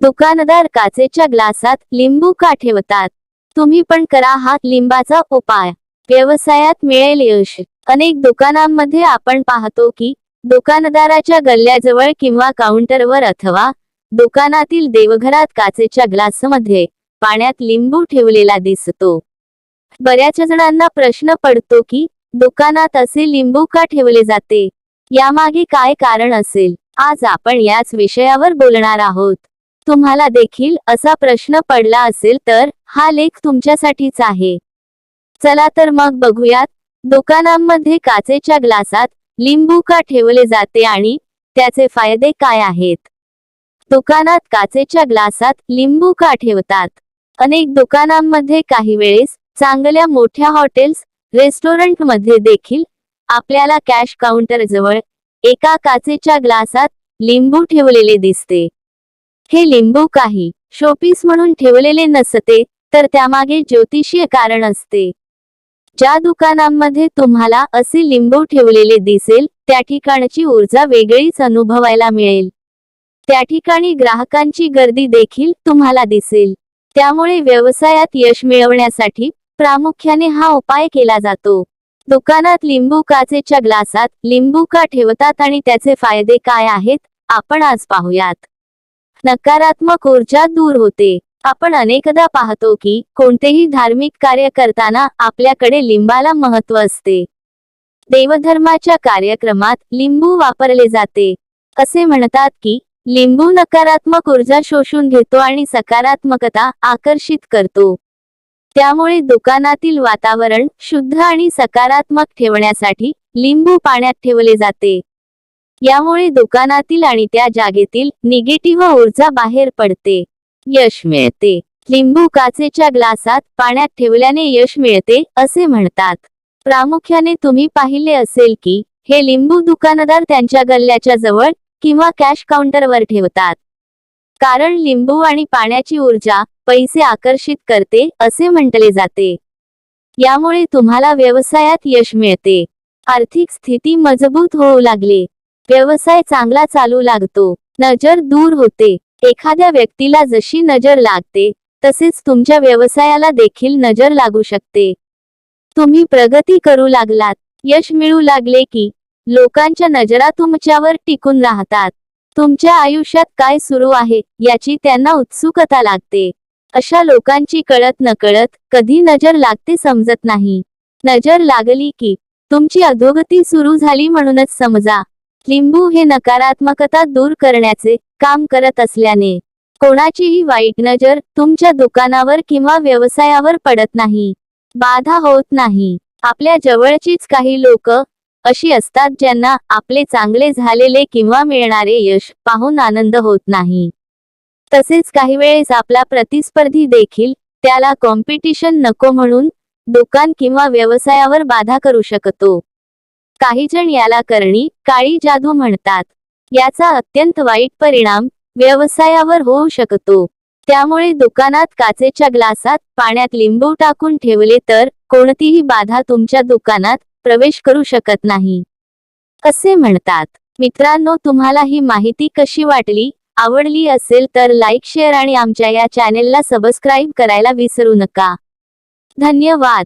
दुकानदार काचेच्या ग्लासात लिंबू का ठेवतात? तुम्ही पण करा हा लिंबाचा उपाय. व्यवसायात मिळेल यश. अनेक दुकानांमध्ये आपण पाहतो की दुकानदाराच्या गल्ल्याजवळ किंवा काउंटरवर अथवा दुकानातील देवघरात काचेच्या ग्लासमध्ये पाण्यात लिंबू ठेवलेला दिसतो. बऱ्याच जणांना प्रश्न पडतो की दुकानात असे लिंबू का ठेवले जाते? यामागे काय कारण असेल? आज आपण याच विषयावर बोलणार आहोत. तुम्हाला देखील असा प्रश्न पडला असेल तर हा लेख तुमच्यासाठीच आहे. चला तर मग बघूयात. दुकानांमध्ये काचेच्या ग्लासात लिंबू का ठेवले जाते आणि त्याचे फायदे काय आहेत? दुकानात काचेच्या ग्लासात लिंबू का ठेवतात? अनेक दुकानांमध्ये काही वेळेस चांगल्या मोठ्या हॉटेल्स रेस्टॉरंटमध्ये देखील आपल्याला कॅश काउंटर जवळ एका काचेच्या ग्लासात लिंबू ठेवलेले दिसते. हे लिंबू काही शोपीस म्हणून ठेवलेले नसते तर त्यामागे ज्योतिषीय कारण असते. ज्या दुकानांमध्ये तुम्हाला असे लिंबू ठेवलेले दिसेल त्या ठिकाणची ऊर्जा वेगळीच अनुभवायला मिळेल. त्या ठिकाणी ग्राहकांची गर्दी देखील तुम्हाला दिसेल. त्यामुळे व्यवसायात यश मिळवण्यासाठी प्रामुख्याने हा उपाय केला जातो. दुकानात लिंबू काचेच्या ग्लासात लिंबू का ठेवतात आणि त्याचे फायदे काय आहेत आपण आज पाहूयात. नकारात्मक ऊर्जा दूर होते. आपण अनेकदा पाहतो की कोणतेही धार्मिक कार्य करताना आपल्याकडे लिंबाला महत्त्व असते. देवधर्माच्या कार्यक्रमात लिंबू वापरले जाते. असे म्हणतात की लिंबू नकारात्मक ऊर्जा शोषून घेतो आणि सकारात्मकता आकर्षित करतो. त्यामुळे दुकानातील वातावरण शुद्ध आणि सकारात्मक ठेवण्यासाठी लिंबू पाण्यात ठेवले जाते. यामुळे दुकानातील आणि त्या जागेतील निगेटिव्ह ऊर्जा बाहेर पडते. यश मिळते. लिंबू काचेच्या ग्लासात पाण्यात ठेवल्याने यश मिळते असे म्हणतात. प्रामुख्याने तुम्ही पाहिले असेल की हे लिंबू दुकानदार त्यांच्या गल्ल्याच्या जवळ किंवा कॅश काउंटरवर ठेवतात. कारण लिंबू आणि पाण्याची ऊर्जा पैसे आकर्षित करते असे म्हटले जाते. यामुळे तुम्हाला व्यवसायात यश मिळते. आर्थिक स्थिती मजबूत होऊ लागले. व्यवसाय चांगला चालू लागतो. नजर दूर होते. एखाद्या व्यक्तीला जशी नजर लागते तसेच तुमच्या व्यवसायाला देखील नजर लागू शकते. तुम्ही प्रगती करू लागलात. यश मिळू लागले की लोकांच्या नजरा तुमच्यावर टिकून राहतात. तुमच्या आयुष्यात काय सुरू आहे याची त्यांना उत्सुकता लागते. अशा लोकांची कळत नकळत कधी नजर लागते समजत नाही. नजर लागली की तुमची अधोगती सुरू झाली म्हणूनच समजा. लिंबू हे नकारात्मकता दूर करण्याचे काम करत असल्याने कोणाचीही वाईट नजर तुमच्या दुकानावर किंवा व्यवसायावर पडत नाही. बाधा होत नाही. आपल्या जवळचीच काही लोक अशी असतात ज्यांना आपले चांगले झालेले किंवा मिळणारे यश पाहून आनंद होत नाही. तसेच काही वेळेस आपला प्रतिस्पर्धी देखील त्याला कॉम्पिटिशन नको म्हणून दुकान किंवा व्यवसायावर बाधा करू शकतो. काही जण याला करणी काळी जादू म्हणतात. याचा अत्यंत वाईट परिणाम व्यवसायावर होऊ शकतो. त्यामुळे दुकानात काचेच्या ग्लासात पाण्यात लिंबू टाकून ठेवले तर कोणतीही बाधा तुमच्या दुकानात प्रवेश करू शकत नाही. असे म्हणतात. मित्रांनो तुम्हाला ही माहिती कशी वाटली आवडली असेल तर लाईक शेअर आणि आमच्या या चॅनेलला सबस्क्राईब करायला विसरू नका. धन्यवाद.